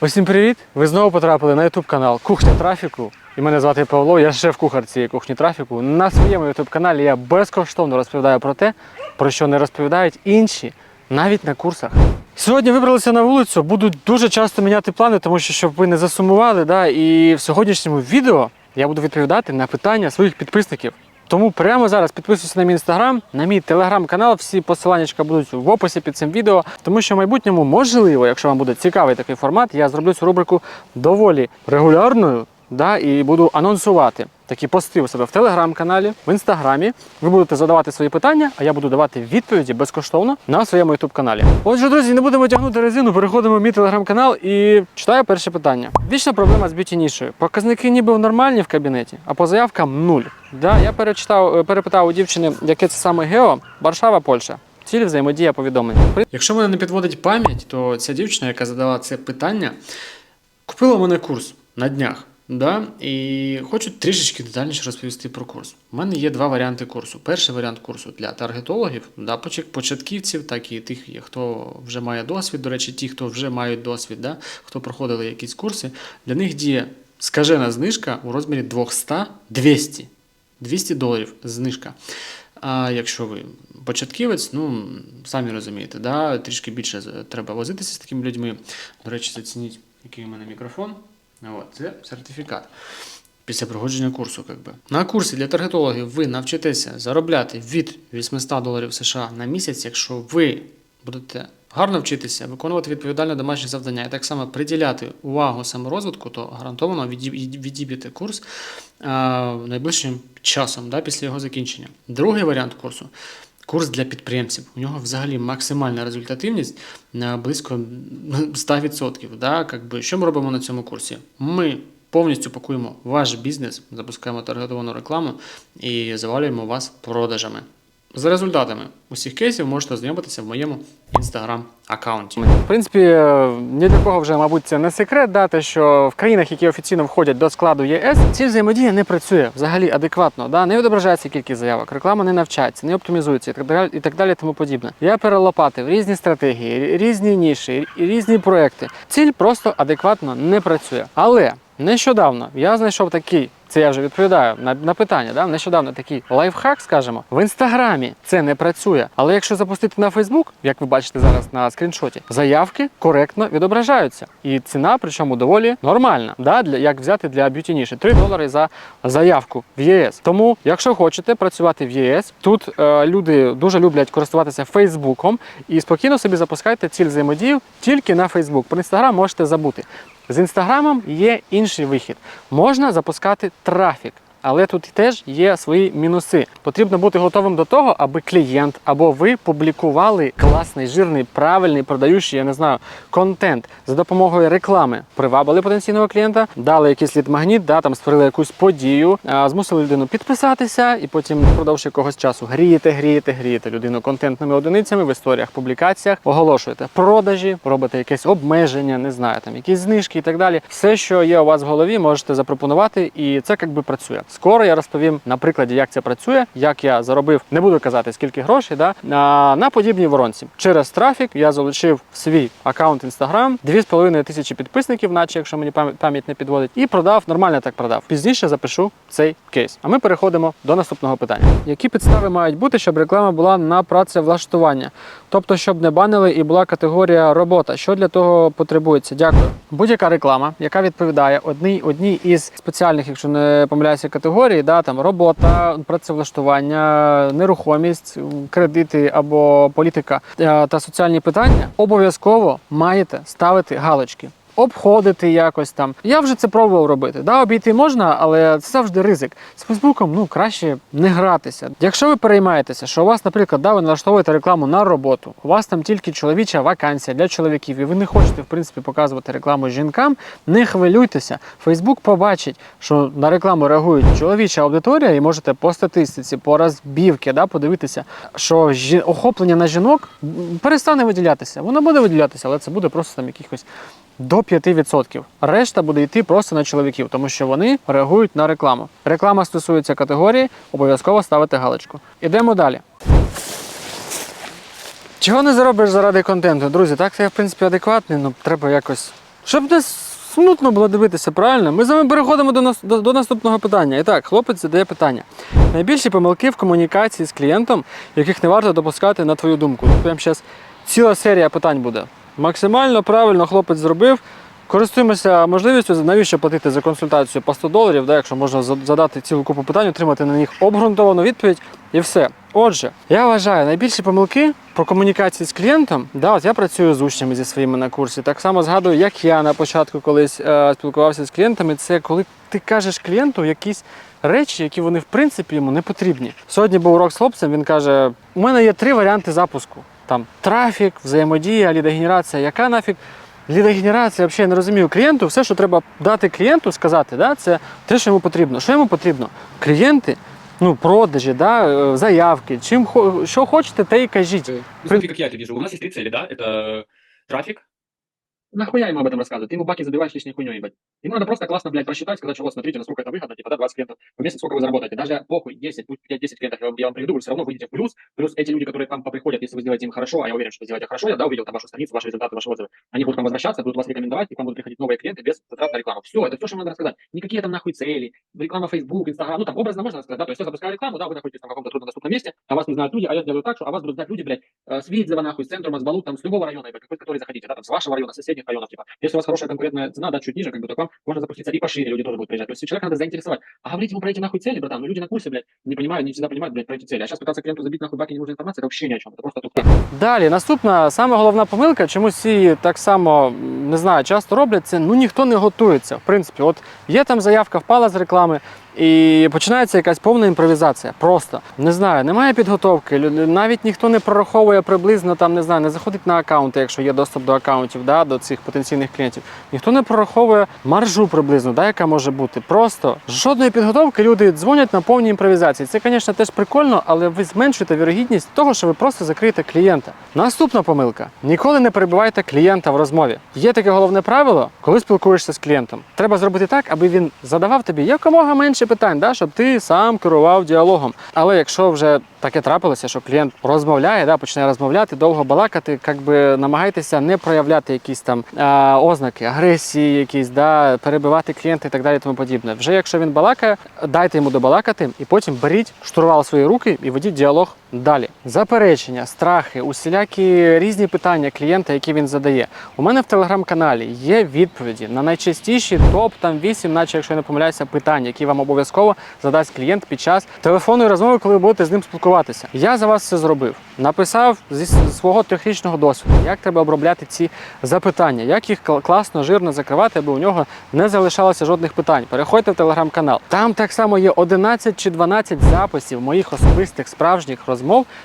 Усім привіт! Ви знову потрапили на YouTube канал Кухня трафіку. І мене звати Павло, я шеф-кухар цієї кухні трафіку. На своєму YouTube каналі я безкоштовно розповідаю про те, про що не розповідають інші, навіть на курсах. Сьогодні вибралися на вулицю, буду дуже часто міняти плани, тому що щоб ви не засумували. Да? І в сьогоднішньому відео я буду відповідати на питання своїх підписників. Тому прямо зараз підписуйся на мій інстаграм, на мій телеграм-канал. Всі посилання будуть в описі під цим відео. Тому що в майбутньому, можливо, якщо вам буде цікавий такий формат, я зроблю цю рубрику доволі регулярною. Да, і буду анонсувати такі пости у себе в телеграм-каналі, в інстаграмі. Ви будете задавати свої питання, а я буду давати відповіді безкоштовно на своєму ютуб каналі. Отже, друзі, не будемо тягнути резину, переходимо в мій телеграм-канал і читаю перше питання. Вічна проблема з б'юті-нішою. Показники ніби нормальні в кабінеті, а по заявкам нуль. Да, я перечитав, е, перепитав у дівчини, яке це саме гео, Варшава, Польща. Ціль взаємодія повідомлення. Якщо мене не підводить пам'ять, то ця дівчина, яка задала це питання, купила мене курс на днях. Да? І хочу трішечки детальніше розповісти про курс. У мене є два варіанти курсу. Перший варіант курсу для таргетологів, да, початківців, так і тих, хто вже має досвід. До речі, ті, хто вже мають досвід, да, хто проходили якісь курси, для них діє скажена знижка у розмірі 200 200 200 доларів знижка. А якщо ви початківець, ну самі розумієте, да, трішки більше треба возитися з такими людьми. До речі, зацініть, який у мене мікрофон. От, це сертифікат. Після проходження курсу, как би. На курсі для таргетологів ви навчитеся заробляти від 800 доларів США на місяць, якщо ви будете гарно вчитися, виконувати відповідальне домашнє завдання і так само приділяти увагу саморозвитку, то гарантовано відіб- відіб'єте курс а, найближчим часом, да, після його закінчення. Другий варіант курсу. Курс для підприємців. У нього взагалі максимальна результативність на близько 100%. Да? Якби, що ми робимо на цьому курсі? Ми повністю пакуємо ваш бізнес, запускаємо таргетовану рекламу і завалюємо вас продажами. За результатами усіх кейсів можете ознайомитися в моєму інстаграм-аккаунті. В принципі, ні для кого вже, мабуть, це не секрет, да, те, що в країнах, які офіційно входять до складу ЄС, ці взаємодія не працює взагалі адекватно. Да? Не відображається кількість заявок, реклама не навчається, не оптимізується і так далі, і так далі, тому подібне. Я перелопатив різні стратегії, різні ніші, різні проекти. Ціль просто адекватно не працює. Але нещодавно я знайшов такий. Це я вже відповідаю на, на питання. Да? Нещодавно такий лайфхак, скажімо, в інстаграмі це не працює. Але якщо запустити на Фейсбук, як ви бачите зараз на скріншоті, заявки коректно відображаються. І ціна, причому доволі нормальна. Да? Для, як взяти для б'юті ніші 3 долари за заявку в ЄС. Тому, якщо хочете працювати в ЄС, тут е, люди дуже люблять користуватися Фейсбуком і спокійно собі запускайте ціль взаємодію тільки на Фейсбук. Про інстаграм можете забути. З інстаграмом є інший вихід. Можна запускати трафік. Але тут теж є свої мінуси. Потрібно бути готовим до того, аби клієнт або ви публікували класний, жирний, правильний, продаючий, я не знаю, контент за допомогою реклами. Привабили потенційного клієнта, дали якийсь лід-магніт, да, там створили якусь подію, змусили людину підписатися, і потім впродовж якогось часу грієте, грієте, грієте людину контентними одиницями в історіях, публікаціях, оголошуєте продажі, робите якесь обмеження, не знаю, там якісь знижки і так далі. Все, що є у вас в голові, можете запропонувати, і це якби працює. Скоро я розповім на прикладі, як це працює, як я заробив, не буду казати скільки грошей, да, на, на подібній воронці. Через трафік я залучив свій аккаунт Instagram 2,5 тисячі підписників, наче якщо мені пам'ять не підводить, і продав, нормально так продав. Пізніше запишу цей кейс. А ми переходимо до наступного питання. Які підстави мають бути, щоб реклама була на працевлаштування? Тобто, щоб не банили і була категорія робота. Що для того потребується? Дякую. Будь-яка реклама, яка відповідає одній одній із спеціальних, якщо не помиляюся, категорій, да, там робота, працевлаштування, нерухомість, кредити або політика е, та соціальні питання, обов'язково маєте ставити галочки. Обходити якось там. Я вже це пробував робити. Да, обійти можна, але це завжди ризик. З Фейсбуком ну краще не гратися. Якщо ви переймаєтеся, що у вас, наприклад, да, ви налаштовуєте рекламу на роботу, у вас там тільки чоловіча вакансія для чоловіків, і ви не хочете в принципі показувати рекламу жінкам, не хвилюйтеся. Фейсбук побачить, що на рекламу реагує чоловіча аудиторія, і можете по статистиці, по розбівки, да, подивитися, що охоплення на жінок перестане виділятися. Воно буде виділятися, але це буде просто там якихось до 5%. Решта буде йти просто на чоловіків, тому що вони реагують на рекламу. Реклама стосується категорії, обов'язково ставити галочку. Ідемо далі. Чого не заробиш заради контенту? Друзі, так я в принципі адекватний, але треба якось Щоб не смутно було дивитися, правильно? Ми з вами переходимо до, нас, до, наступного питання. І так, хлопець задає питання. Найбільші помилки в комунікації з клієнтом, яких не варто допускати на твою думку. Прямо зараз ціла серія питань буде. Максимально правильно хлопець зробив. Користуємося можливістю, навіщо платити за консультацію по 100 доларів, да, якщо можна задати цілу купу питань, отримати на них обґрунтовану відповідь і все. Отже, я вважаю, найбільші помилки по комунікації з клієнтом, да, от я працюю з учнями зі своїми на курсі. Так само згадую, як я на початку колись е, спілкувався з клієнтами, це коли ти кажеш клієнту якісь речі, які вони в принципі йому не потрібні. Сьогодні був урок з хлопцем, він каже: у мене є три варіанти запуску: там трафік, взаємодія, лідогенерація. Яка нафіг? Лідогенерація, взагалі я не розумію клієнту. Все, що треба дати клієнту, сказати, да, це те, що йому потрібно. Що йому потрібно? Клієнти, ну, продажі, да, е, заявки. Чим що хочете, те і кажіть. Ну, смотри, как я это вижу. У нас есть три цели, да? Это трафик. Нахуя ему об этом рассказывать? Ты ему баки забиваешь лишней хуйней, ебать. Ему надо просто классно, блядь, просчитать, сказать, что вот смотрите, насколько это выгодно, типа, да, 20 клиентов в месяц, сколько вы заработаете. Даже похуй, 10, пусть 5-10 клиентов я вам, я вам приведу, вы все равно выйдете в плюс. Плюс эти люди, которые к вам поприходят, если вы сделаете им хорошо, а я уверен, что вы сделаете хорошо, я, да, увидел там вашу страницу, ваши результаты, ваши отзывы, они будут к вам возвращаться, будут вас рекомендовать, и к вам будут приходить новые клиенты без затрат на рекламу. Все, это все, что надо рассказать. Никакие там нахуй цели, реклама Facebook, Instagram, ну там образно можно рассказать, да, то есть я запускаю рекламу, да, вы находитесь там в каком-то труднодоступном месте, а вас не знают люди, а я сделаю так, что о вас будут знать люди, блядь, э, с Видзева, нахуй, с центра, с Балут, там, с любого района, ебать, какой, который захотите, да, там, с вашего района, с соседних районов, типа. Если у вас хорошая конкурентная цена, да, чуть ниже, как бы, то к вам можно запуститься и пошире, люди тоже будут приезжать. То есть человека надо заинтересовать. А говорить ему про эти нахуй цели, братан, ну люди на курсе, блядь, не понимают, не всегда понимают, блядь, про эти цели. А сейчас пытаться клиенту забить нахуй баки ненужной информации, это вообще ни о чем, это просто тупо. Далі, наступна, саме головна помилка, чому всі так само м, не знаю, часто роблять це, ну ніхто не готується. В принципі, от є там заявка, впала з реклами, і починається якась повна імпровізація. Просто не знаю, немає підготовки. Навіть ніхто не прораховує приблизно там, не знаю, не заходить на аккаунти, якщо є доступ до аккаунтів, да, до цих потенційних клієнтів. Ніхто не прораховує маржу приблизно, да, яка може бути. Просто жодної підготовки люди дзвонять на повній імпровізації. Це, звісно, теж прикольно, але ви зменшуєте вірогідність того, що ви просто закриєте клієнта. Наступна помилка: ніколи не перебивайте клієнта в розмові. Є таке головне правило, коли спілкуєшся з клієнтом. Треба зробити так, аби він задавав тобі якомога менше питань, да, щоб ти сам керував діалогом. Але якщо вже таке трапилося, що клієнт розмовляє, да, починає розмовляти, довго балакати, як би намагайтеся не проявляти якісь там а, ознаки агресії, якісь да, перебивати клієнта і так далі, тому подібне. Вже якщо він балакає, дайте йому добалакати, і потім беріть штурвал свої руки і ведіть діалог далі. Заперечення, страхи, усілякі різні питання клієнта, які він задає. У мене в телеграм-каналі є відповіді на найчастіші топ там 8, наче якщо я не помиляюся, питань, які вам обов'язково задасть клієнт під час телефонної розмови, коли ви будете з ним спілкуватися. Я за вас це зробив. Написав зі свого технічного досвіду, як треба обробляти ці запитання, як їх класно, жирно закривати, аби у нього не залишалося жодних питань. Переходьте в телеграм-канал. Там так само є 11 чи 12 записів моїх особистих справжніх розмов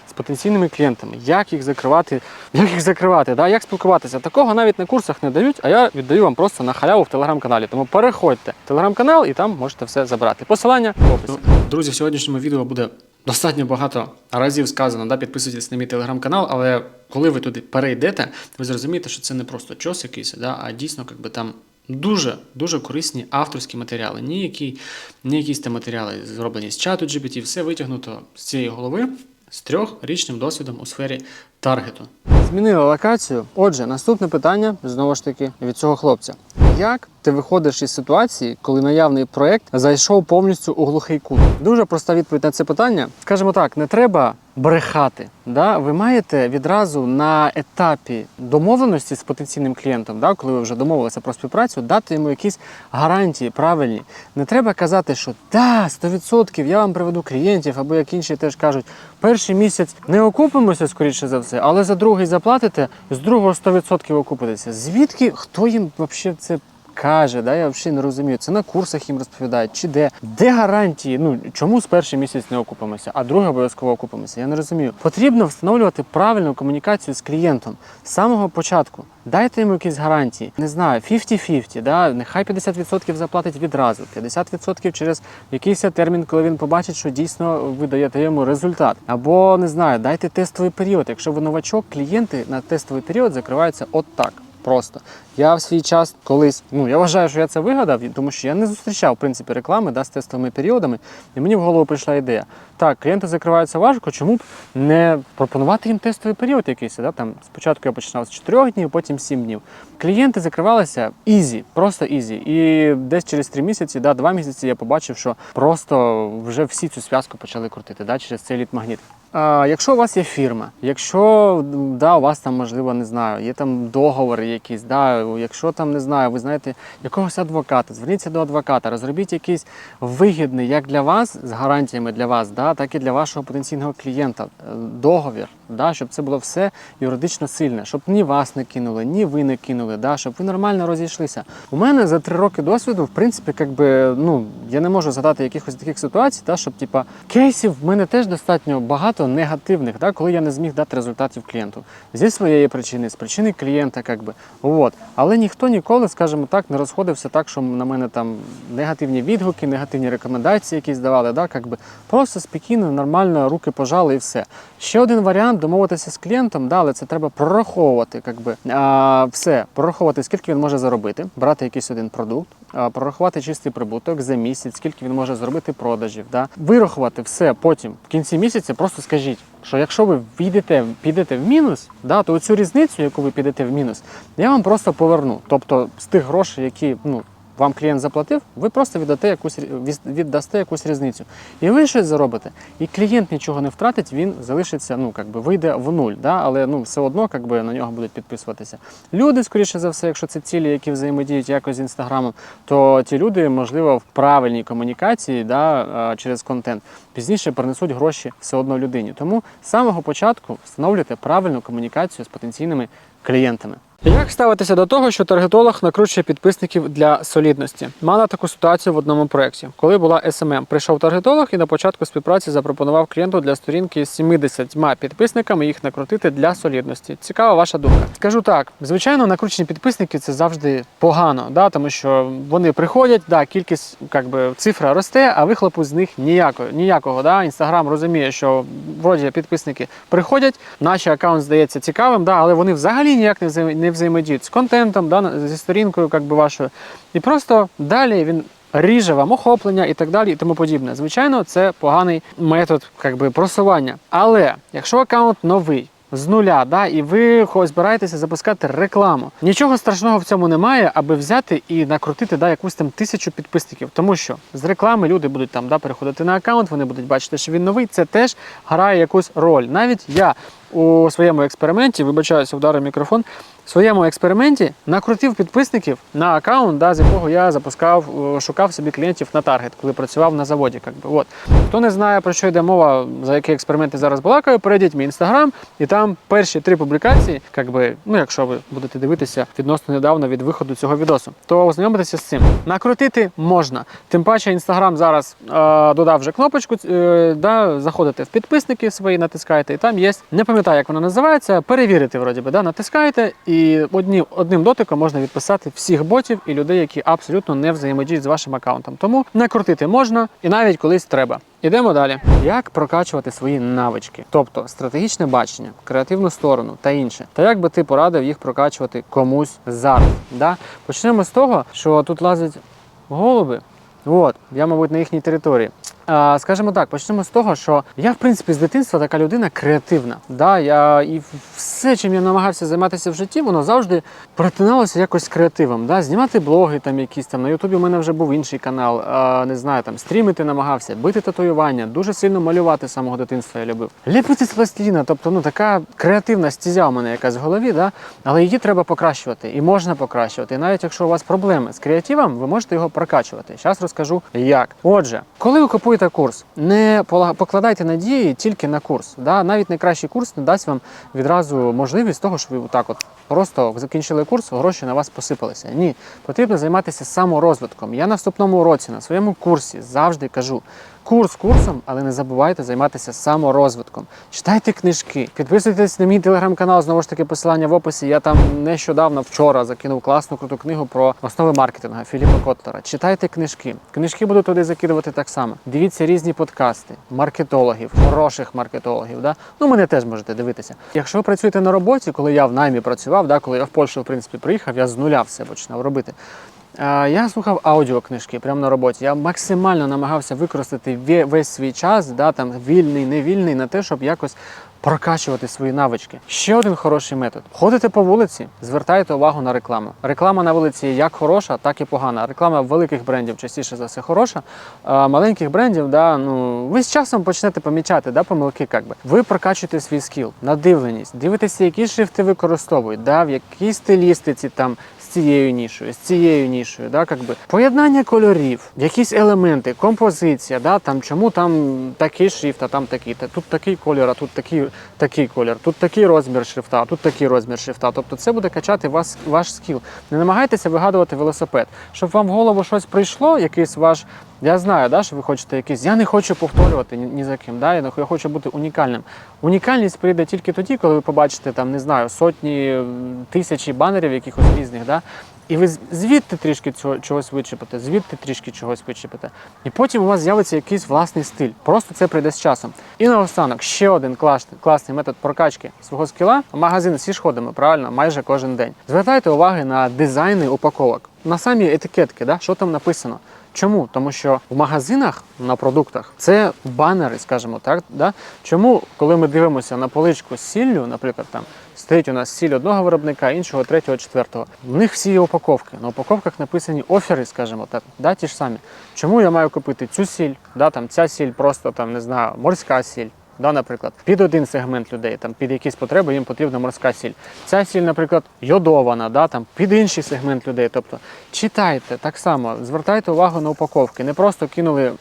з потенційними клієнтами. Як їх закривати, як їх закривати, да? як спілкуватися. Такого навіть на курсах не дають, а я віддаю вам просто на халяву в телеграм-каналі. Тому переходьте в телеграм-канал і там можете все забрати. Посилання в описі. Друзі, в сьогоднішньому відео буде достатньо багато разів сказано. Да? Підписуйтесь на мій телеграм-канал, але коли ви туди перейдете, ви зрозумієте, що це не просто чос якийсь, да? а дійсно якби, там. Дуже дуже корисні авторські матеріали. Ніякі, ні якісь там матеріали зроблені з чату GPT, все витягнуто з цієї голови з трьохрічним досвідом у сфері таргету. Змінили локацію. Отже, наступне питання знову ж таки від цього хлопця. Як ти виходиш із ситуації, коли наявний проект зайшов повністю у глухий кут? Дуже проста відповідь на це питання. Скажімо так, не треба брехати. Да? Ви маєте відразу на етапі домовленості з потенційним клієнтом, да? коли ви вже домовилися про співпрацю, дати йому якісь гарантії правильні. Не треба казати, що да, 100% я вам приведу клієнтів, або як інші теж кажуть, перший місяць не окупимося, скоріше за все, але за другий заплатите, з другого 100% окупитеся. Звідки хто їм взагалі це каже? Да? Я взагалі не розумію. Це на курсах їм розповідають, чи де? Де гарантії? Ну чому з перший місяць не окупимося, а другий обов'язково окупимося? Я не розумію. Потрібно встановлювати правильну комунікацію з клієнтом з самого початку. Дайте йому якісь гарантії. Не знаю, 50-50, да? нехай 50% заплатить відразу, 50% через якийсь термін, коли він побачить, що дійсно ви даєте йому результат. Або не знаю, дайте тестовий період. Якщо ви новачок, клієнти на тестовий період закриваються от так. Просто я в свій час колись, ну я вважаю, що я це вигадав, тому що я не зустрічав в принципі реклами да, з тестовими періодами, і мені в голову прийшла ідея. Так, клієнти закриваються важко, чому б не пропонувати їм тестовий період якийсь? Да? Там спочатку я починав з 4 днів, потім 7 днів. Клієнти закривалися ізі, просто ізі. І десь через 3 місяці, да, 2 місяці я побачив, що просто вже всі цю зв'язку почали крутити да, через цей лід-магніт. Якщо у вас є фірма, якщо да, у вас там, можливо, не знаю, є там договори якісь, да, якщо там не знаю, ви знаєте якогось адвоката, зверніться до адвоката, розробіть якийсь вигідний як для вас з гарантіями для вас, да, так і для вашого потенційного клієнта е, договір, да, щоб це було все юридично сильне, щоб ні вас не кинули, ні ви не кинули, да, щоб ви нормально розійшлися. У мене за три роки досвіду, в принципі, як би, ну я не можу згадати якихось таких ситуацій, да, щоб типа кейсів в мене теж достатньо багато негативних, да, коли я не зміг дати результатів клієнту. Зі своєї причини, з причини клієнта, як би. От. Але ніхто ніколи, скажімо так, не розходився так, що на мене там негативні відгуки, негативні рекомендації якісь давали. Да, як би. Просто спокійно, нормально, руки пожали і все. Ще один варіант домовитися з клієнтом, да, але це треба прораховувати, як би, а, все, прораховувати, скільки він може заробити, брати якийсь один продукт, а, прорахувати чистий прибуток за місяць, скільки він може зробити продажів. Да. Вирахувати все потім в кінці місяця, просто скажіть, що якщо ви підете, підете в мінус, да, то цю різницю, яку ви підете в мінус, я вам просто поверну. Тобто з тих грошей, які ну, вам клієнт заплатив, ви просто віддасте якусь, віддасте якусь різницю. І ви щось заробите. І клієнт нічого не втратить, він залишиться, ну, как би, вийде в нуль, да? але ну, все одно как би, на нього будуть підписуватися. Люди, скоріше за все, якщо це цілі, які взаємодіють якось з інстаграмом, то ті люди, можливо, в правильній комунікації да, через контент пізніше принесуть гроші все одно людині. Тому з самого початку встановлюйте правильну комунікацію з потенційними клієнтами. Як ставитися до того, що таргетолог накручує підписників для солідності? Мала таку ситуацію в одному проєкті, коли була SMM. Прийшов таргетолог і на початку співпраці запропонував клієнту для сторінки з 70 підписниками їх накрутити для солідності. Цікава ваша думка. Скажу так: звичайно, накручені підписники це завжди погано, да, тому що вони приходять, да, кількість как би, цифра росте, а вихлопу з них ніякого. ніякого да. Інстаграм розуміє, що вроді підписники приходять, наш аккаунт здається цікавим, да, але вони взагалі ніяк не взаємодіють з контентом, да, зі сторінкою как би, вашою. І просто далі він ріже вам охоплення і так далі, і тому подібне. Звичайно, це поганий метод как би, просування. Але якщо аккаунт новий, з нуля, да, і ви збираєтеся запускати рекламу. Нічого страшного в цьому немає, аби взяти і накрутити да, якусь там тисячу підписників. Тому що з реклами люди будуть там да, переходити на аккаунт, вони будуть бачити, що він новий. Це теж грає якусь роль. Навіть я у своєму експерименті, вибачаюся, вдарив мікрофон. Своєму експерименті накрутив підписників на аккаунт, да, з якого я запускав, е, шукав собі клієнтів на таргет, коли працював на заводі. Как би. От. Хто не знає, про що йде мова, за які експерименти зараз балакаю, перейдіть мій інстаграм, і там перші три публікації, как би, ну якщо ви будете дивитися відносно недавно від виходу цього відосу, то ознайомитися з цим. Накрутити можна. Тим паче, інстаграм зараз е, додав вже кнопочку, е, да, заходите в підписники свої, натискаєте, і там є, не пам'ятаю, як вона називається, перевірити, вроді би, да, натискаєте, одні, одним дотиком можна відписати всіх ботів і людей, які абсолютно не взаємодіють з вашим аккаунтом. Тому накрутити можна і навіть колись треба. Ідемо далі. Як прокачувати свої навички, тобто стратегічне бачення, креативну сторону та інше. Та як би ти порадив їх прокачувати комусь зараз? Да? Почнемо з того, що тут лазять голуби. От, я, мабуть, на їхній території. Скажімо так, почнемо з того, що я, в принципі, з дитинства така людина креативна. Да? Я, і все, чим я намагався займатися в житті, воно завжди перетиналося якось креативом. Да? Знімати блоги там якісь там. На Ютубі у мене вже був інший канал. А, не знаю, там стрімити намагався, бити татуювання, дуже сильно малювати з самого дитинства я любив. Ліпити з пластиліна, тобто ну, така креативна стізя у мене якась в голові, да? але її треба покращувати і можна покращувати. І навіть якщо у вас проблеми з креативом, ви можете його прокачувати. Зараз розкажу як. Отже, коли ви купуєте курс, не покладайте надії тільки на курс. Да? Навіть найкращий курс не дасть вам відразу можливість того, що ви так от просто закінчили курс, гроші на вас посипалися. Ні, потрібно займатися саморозвитком. Я на вступному уроці на своєму курсі завжди кажу. Курс курсом, але не забувайте займатися саморозвитком. Читайте книжки, підписуйтесь на мій телеграм-канал. Знову ж таки, посилання в описі. Я там нещодавно вчора закинув класну круту книгу про основи маркетингу Філіпа Котлера. Читайте книжки. Книжки буду туди закидувати так само. Дивіться різні подкасти, маркетологів, хороших маркетологів. Да? Ну, мене теж можете дивитися. Якщо ви працюєте на роботі, коли я в наймі працював, да, коли я в Польщу, в принципі, приїхав, я з нуля все починав робити. Я слухав аудіокнижки прямо на роботі. Я максимально намагався використати весь свій час, да, там вільний, невільний, на те, щоб якось прокачувати свої навички. Ще один хороший метод. Ходите по вулиці, звертайте увагу на рекламу. Реклама на вулиці як хороша, так і погана. Реклама великих брендів частіше за все хороша. А маленьких брендів, да, ну ви з часом почнете помічати да, помилки. Как би. Ви прокачуєте свій скіл, надивленість, дивитеся, які шрифти використовують, да, в якій стилістиці там цією нішою, з цією нішою, да, как би. поєднання кольорів, якісь елементи, композиція, да, там, чому там такий шрифт, а там такий, та тут такий кольор, а тут такий, такий кольор, тут такий розмір шрифта, а тут такий розмір шрифта. Тобто це буде качати вас, ваш скіл. Не намагайтеся вигадувати велосипед. Щоб вам в голову щось прийшло, якийсь ваш. Я знаю, да, що ви хочете якийсь. Я не хочу повторювати ні, ні за ким. Да? Я, хочу бути унікальним. Унікальність прийде тільки тоді, коли ви побачите там, не знаю, сотні тисячі банерів якихось різних. Да? І ви звідти трішки цього чогось вичепите, звідти трішки чогось вичепите. І потім у вас з'явиться якийсь власний стиль. Просто це прийде з часом. І наостанок ще один класний, класний метод прокачки свого скіла. Магазин всі ж ходимо, правильно, майже кожен день. Звертайте уваги на дизайни упаковок, на самі етикетки, да? що там написано. Чому? Тому що в магазинах на продуктах це банери, скажімо так. Да? Чому, коли ми дивимося на поличку з сіллю, наприклад, там стоїть у нас сіль одного виробника, іншого, третього, четвертого. В них всі є упаковки. На упаковках написані офери, скажімо так, да, ті ж самі. Чому я маю купити цю сіль? Да, там, ця сіль просто там, не знаю, морська сіль. Да, наприклад, під один сегмент людей, там під якісь потреби їм потрібна морська сіль. Ця сіль, наприклад, йодована, да, там під інший сегмент людей. Тобто читайте так само, звертайте увагу на упаковки. Не просто кинули е,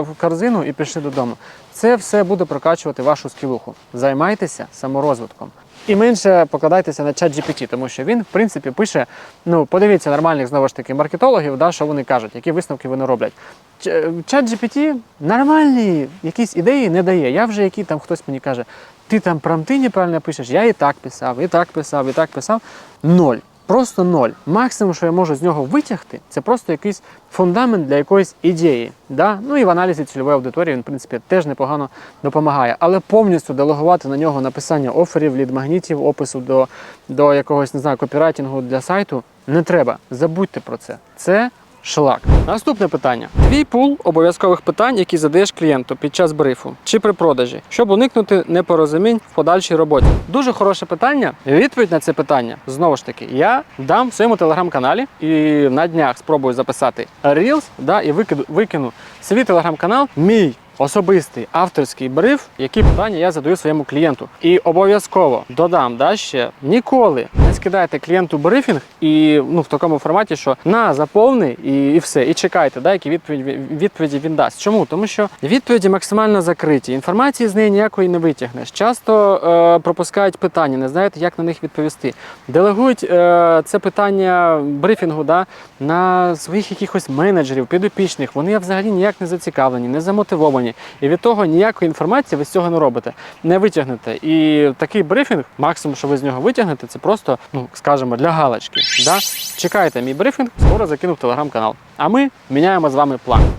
в корзину і пішли додому. Це все буде прокачувати вашу скілуху. Займайтеся саморозвитком. І менше покладайтеся на чат GPT, тому що він, в принципі, пише: ну, подивіться нормальних знову ж таки маркетологів, да, що вони кажуть, які висновки вони роблять. Ч- Чат GPT нормальні якісь ідеї не дає. Я вже які там хтось мені каже, ти там прамти неправильно пишеш, я і так писав, і так писав, і так писав. Ноль. Просто ноль. Максимум, що я можу з нього витягти, це просто якийсь фундамент для якоїсь ідеї. Да? Ну і в аналізі цільової аудиторії він, в принципі, теж непогано допомагає. Але повністю делегувати на нього написання оферів, лід-магнітів, опису до, до якогось не знаю, копірайтингу для сайту не треба. Забудьте про це. Це шлак. Наступне питання: твій пул обов'язкових питань, які задаєш клієнту під час брифу чи при продажі, щоб уникнути непорозумінь в подальшій роботі. Дуже хороше питання. Відповідь на це питання знову ж таки я дам в своєму телеграм-каналі і на днях спробую записати Reels, да, і викину, викину свій телеграм-канал, мій особистий авторський бриф, які питання я задаю своєму клієнту. І обов'язково додам да, ще ніколи не скидайте клієнту брифінг і ну в такому форматі, що на заповни і, і все. І чекайте, да, які відповіді, відповіді він дасть. Чому? Тому що відповіді максимально закриті. Інформації з неї ніякої не витягнеш. Часто е, пропускають питання, не знають, як на них відповісти. Делегують е, це питання брифінгу да, на своїх якихось менеджерів, підопічних. Вони взагалі ніяк не зацікавлені, не замотивовані. І від того ніякої інформації ви з цього не робите, не витягнете. І такий брифінг, максимум, що ви з нього витягнете, це просто, ну скажімо, для галочки. Да? Чекайте мій брифінг, скоро закину в телеграм-канал. А ми міняємо з вами план. Ну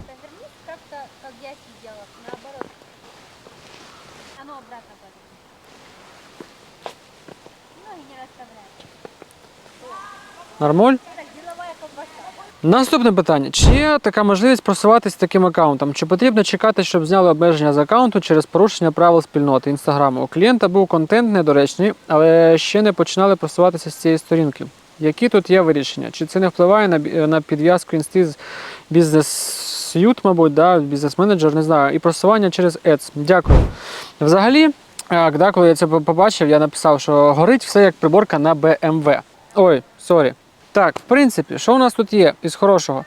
расставляй. Нормаль? Наступне питання: чи є така можливість просуватися таким аккаунтом? Чи потрібно чекати, щоб зняли обмеження з аккаунту через порушення правил спільноти інстаграму? У клієнта був контент недоречний, але ще не починали просуватися з цієї сторінки. Які тут є вирішення? Чи це не впливає на, на підв'язку інсти з бізнес-ют, мабуть, да, бізнес-менеджер, не знаю, і просування через Ads? Дякую. Взагалі, да, коли я це побачив, я написав, що горить все як приборка на BMW. Ой, сорі. Так, в принципі, що у нас тут є із хорошого?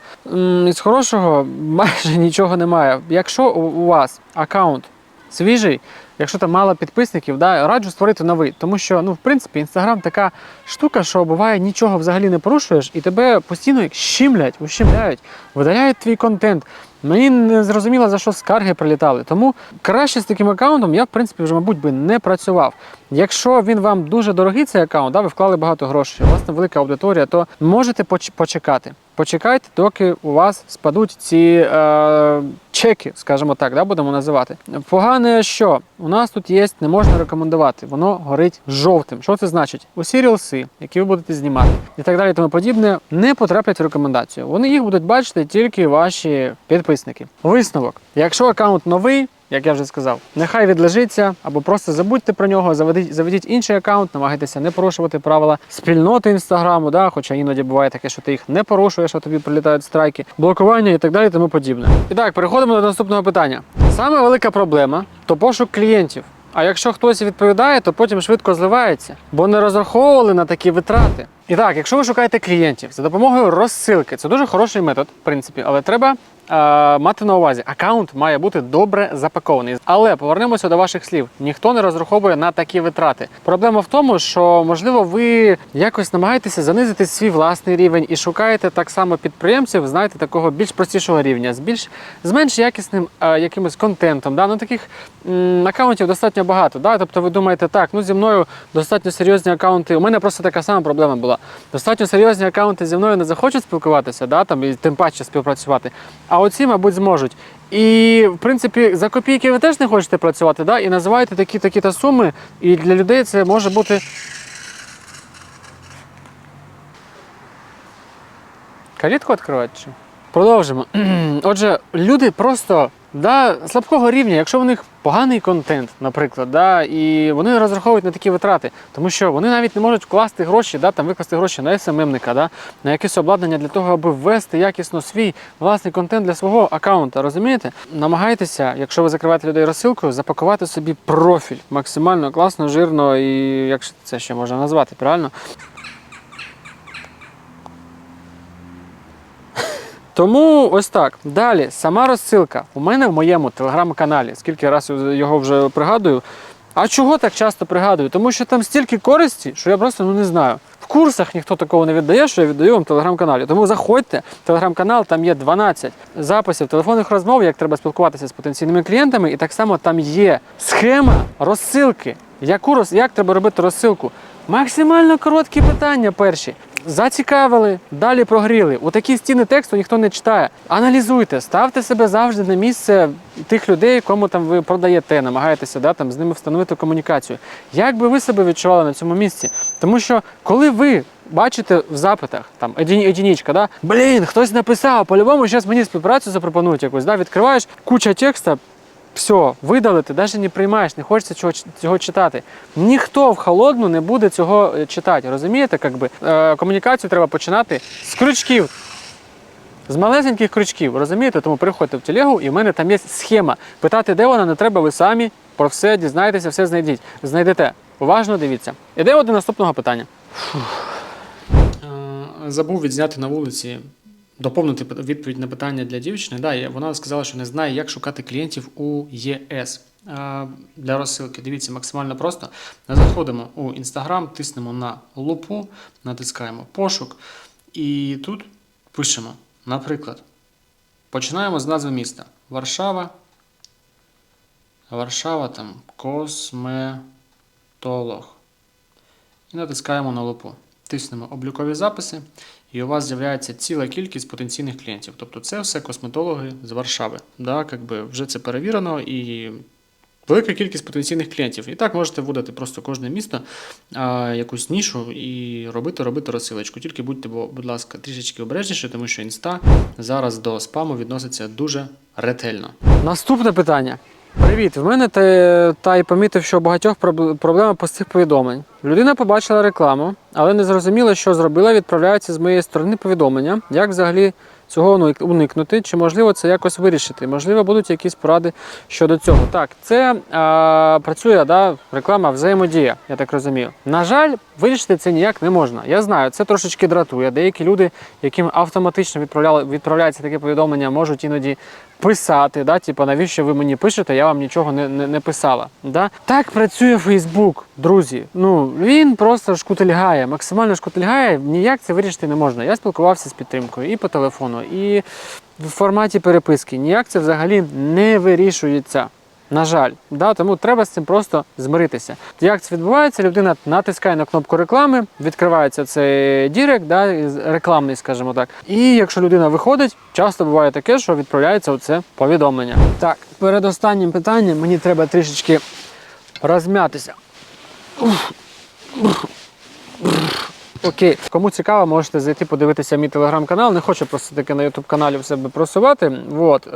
Із хорошого майже нічого немає. Якщо у вас аккаунт свіжий, якщо там мало підписників, да, раджу створити новий. Тому що, ну, в принципі, інстаграм така штука, що буває, нічого взагалі не порушуєш, і тебе постійно як щимлять, ущемляють, видаляють твій контент. Мені не зрозуміло, за що скарги прилітали. Тому краще з таким аккаунтом я, в принципі, вже, мабуть, би не працював. Якщо він вам дуже дорогий, цей аккаунт, да, ви вклали багато грошей, там велика аудиторія, то можете поч- почекати. Почекайте, доки у вас спадуть ці е, чеки, скажімо так, да, будемо називати. Погане, що у нас тут є, не можна рекомендувати, воно горить жовтим. Що це значить? Усі рілси, які ви будете знімати, і так далі, тому подібне, не потраплять в рекомендацію. Вони їх будуть бачити тільки ваші підписники. Висновок: якщо аккаунт новий. Як я вже сказав, нехай відлежиться або просто забудьте про нього, заведіть, заведіть інший аккаунт, намагайтеся не порушувати правила спільноти інстаграму, да, хоча іноді буває таке, що ти їх не порушуєш, а тобі прилітають страйки, блокування і так далі, тому подібне. І так, переходимо до наступного питання. Саме велика проблема то пошук клієнтів. А якщо хтось відповідає, то потім швидко зливається, бо не розраховували на такі витрати. І так, якщо ви шукаєте клієнтів за допомогою розсилки, це дуже хороший метод, в принципі, але треба мати на увазі, аккаунт має бути добре запакований. Але повернемося до ваших слів. Ніхто не розраховує на такі витрати. Проблема в тому, що можливо ви якось намагаєтеся занизити свій власний рівень і шукаєте так само підприємців, знаєте, такого більш простішого рівня, з більш з менш якісним е, якимось контентом. Да? Ну таких м, аккаунтів достатньо багато. Да? Тобто ви думаєте, так, ну зі мною достатньо серйозні аккаунти. У мене просто така сама проблема була. Достатньо серйозні аккаунти зі мною не захочуть спілкуватися, да? там, і тим паче співпрацювати. А оці, мабуть, зможуть. І в принципі за копійки ви теж не хочете працювати, да? і називаєте такі такі та суми. І для людей це може бути. Калітку відкривати чи? Продовжимо. Отже, люди просто да, слабкого рівня, якщо в них поганий контент, наприклад, да, і вони розраховують на такі витрати, тому що вони навіть не можуть вкласти гроші, да, там, викласти гроші на СММника, да, на якесь обладнання для того, аби ввести якісно свій власний контент для свого аккаунта. Розумієте? Намагайтеся, якщо ви закриваєте людей розсилкою, запакувати собі профіль максимально класно, жирно і як це ще можна назвати, правильно? Тому ось так. Далі, сама розсилка. У мене в моєму телеграм-каналі, скільки разів його вже пригадую. А чого так часто пригадую? Тому що там стільки користі, що я просто ну, не знаю. В курсах ніхто такого не віддає, що я віддаю вам в телеграм-каналі. Тому заходьте, телеграм-канал, там є 12 записів телефонних розмов, як треба спілкуватися з потенційними клієнтами, і так само там є схема розсилки. Яку роз... Як треба робити розсилку? Максимально короткі питання перші. Зацікавили, далі прогріли. У такі стіни тексту ніхто не читає. Аналізуйте, ставте себе завжди на місце тих людей, кому там ви продаєте, намагаєтеся да, там, з ними встановити комунікацію. Як би ви себе відчували на цьому місці? Тому що коли ви бачите в запитах там одині- да, блін, хтось написав, по-любому зараз мені співпрацю запропонують якусь, да, відкриваєш куча текста, все, видалити, навіть не приймаєш, не хочеться цього, цього читати. Ніхто в холодну не буде цього е, читати. Розумієте, як би? Е, комунікацію треба починати з крючків. З малесеньких крючків, розумієте? Тому приходьте в телегу, і в мене там є схема. Питати, де вона, не треба, ви самі про все дізнаєтеся, все знайдіть. Знайдете. Уважно дивіться. Ідемо до наступного питання. Е, Забув відзняти на вулиці, доповнити відповідь на питання для дівчини. Да, вона сказала, що не знає, як шукати клієнтів у ЄС. Для розсилки дивіться максимально просто. Заходимо у Instagram, тиснемо на лупу, натискаємо пошук. І тут пишемо, наприклад, починаємо з назви міста. Варшава. Варшава там косметолог. І натискаємо на лупу. Тиснемо облікові записи, і у вас з'являється ціла кількість потенційних клієнтів. Тобто це все косметологи з Варшави. Да, как би вже це перевірено і велика кількість потенційних клієнтів. І так можете вводити просто кожне місто, а, якусь нішу і робити, робити розсилочку. Тільки будьте, бо, будь ласка, трішечки обережніше, тому що інста зараз до спаму відноситься дуже ретельно. Наступне питання. Привіт, в мене та, та й помітив, що у багатьох проб- проблема цих повідомлень. Людина побачила рекламу, але не зрозуміла, що зробила. Відправляється з моєї сторони повідомлення. Як взагалі цього уникнути? Чи можливо це якось вирішити? Можливо, будуть якісь поради щодо цього. Так, це а, працює да, реклама взаємодія, я так розумію. На жаль, вирішити це ніяк не можна. Я знаю, це трошечки дратує. Деякі люди, яким автоматично відправляється таке повідомлення, можуть іноді писати, да, типу, навіщо ви мені пишете, я вам нічого не, не, не писала. Да? Так працює Фейсбук, друзі. Ну він просто шкутильгає, максимально шкутильгає, ніяк це вирішити не можна. Я спілкувався з підтримкою і по телефону, і в форматі переписки. Ніяк це взагалі не вирішується. На жаль, да, тому треба з цим просто змиритися. Як це відбувається? Людина натискає на кнопку реклами, відкривається цей дірект, да, рекламний, скажімо так. І якщо людина виходить, часто буває таке, що відправляється оце повідомлення. Так, перед останнім питанням мені треба трішечки розм'ятися. Окей, кому цікаво, можете зайти подивитися мій телеграм-канал. Не хочу просто таки на ютуб каналі в себе просувати. Вот. Е,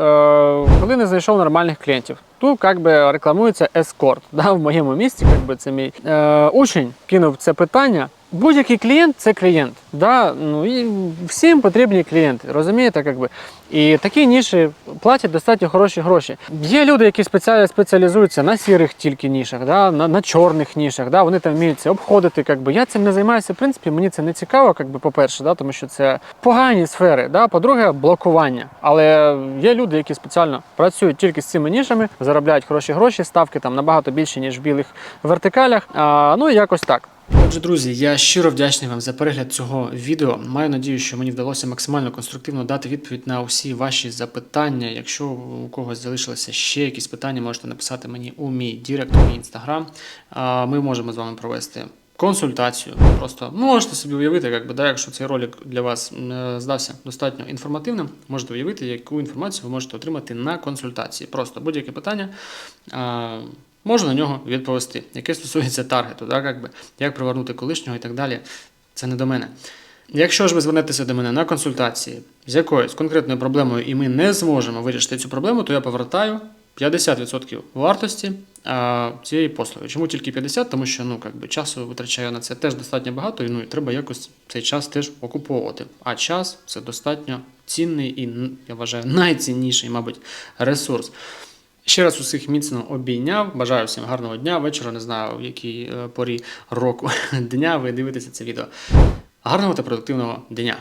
коли не знайшов нормальних клієнтів, ту як би рекламується ескорт. Да, в моєму місті, як би це мій е, учень кинув це питання. Будь-який клієнт це клієнт. Да? Ну, і всім потрібні клієнти, розумієте? Як би? І такі ніші платять достатньо хороші гроші. Є люди, які спеціалізуються на сірих тільки нішах, да? на, на чорних нішах. Да? Вони там вміють це обходити. Як би. Я цим не займаюся, в принципі, мені це не цікаво, як би, по-перше, да? тому що це погані сфери. Да? По-друге, блокування. Але є люди, які спеціально працюють тільки з цими нішами, заробляють хороші гроші, ставки там набагато більші, ніж в білих вертикалях. А, ну і якось так. Отже, друзі, я щиро вдячний вам за перегляд цього відео. Маю надію, що мені вдалося максимально конструктивно дати відповідь на усі ваші запитання. Якщо у когось залишилися ще якісь питання, можете написати мені у мій дірект, у мій інстаграм. Ми можемо з вами провести. Консультацію. Просто можете собі уявити, як би, да, якщо цей ролик для вас е, здався достатньо інформативним, можете уявити, яку інформацію ви можете отримати на консультації. Просто будь-яке питання. Можу на нього відповісти, яке стосується таргету, так, якби, як привернути колишнього і так далі. Це не до мене. Якщо ж ви звернетеся до мене на консультації з якоюсь конкретною проблемою, і ми не зможемо вирішити цю проблему, то я повертаю 50% вартості а, цієї послуги. Чому тільки 50%? Тому що ну, як би, часу витрачаю на це теж достатньо багато, і ну, і треба якось цей час теж окуповувати. А час це достатньо цінний і, я вважаю, найцінніший, мабуть, ресурс. Ще раз усіх міцно обійняв. Бажаю всім гарного дня, вечора. Не знаю, в якій е, порі року дня ви дивитеся це відео. Гарного та продуктивного дня!